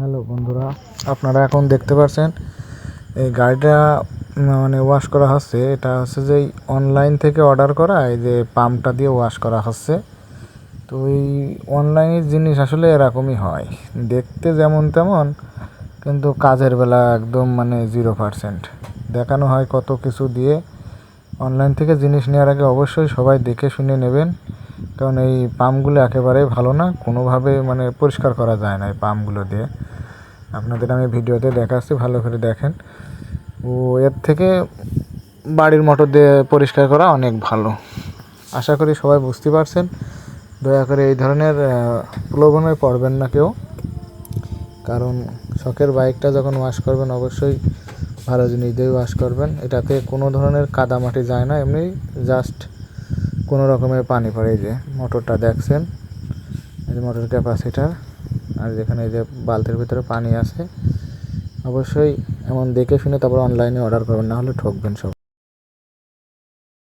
Hello বন্ধুরা, আপনারা এখন দেখতে পাচ্ছেন এই গাড়িটা মানে ওয়াশ করা হচ্ছে। এটা হচ্ছে যে অনলাইন থেকে অর্ডার করা, এই যে পাম্পটা দিয়ে ওয়াশ করা হচ্ছে। তো এই অনলাইনের জিনিস আসলে এরকমই হয়। দেখতে যেমন তেমন, কিন্তু কাজের বেলা একদম মানে জিরো পারসেন্ট দেখানো হয় কত কিছু দিয়ে। অনলাইন থেকে জিনিস নেওয়ার আগে অবশ্যই সবাই দেখে শুনে নেবেন। কারণ এই পাম্পগুলো একেবারেই ভালো না। কোনোভাবে মানে পরিষ্কার করা যায় না এই পাম্পগুলো দিয়ে। আপনাদের আমি ভিডিওতে দেখাচ্ছি, ভালো করে দেখেন। ও, এর থেকে বাড়ির মোটর দিয়ে পরিষ্কার করা অনেক ভালো। আশা করি সবাই বুঝতে পারছেন। দয়া করে এই ধরনের প্রলোভনে পড়বেন না কেউ। কারণ শখের বাইকটা যখন ওয়াশ করবেন, অবশ্যই ভালো জিনিস দিয়ে ওয়াশ করবেন। এটাতে কোনো ধরনের কাদামাটি যায় না। এমনি জাস্ট কোনো রকমের পানি পড়ে যে মোটরটা দেখছেন, এই যে মোটর ক্যাপাসিটার, আর যেখানে এই যে বালতির ভিতরে পানি আছে, অবশ্যই এমন দেখে শুনে তারপর অনলাইনে অর্ডার করবেন না হলে ঠকবেন সব।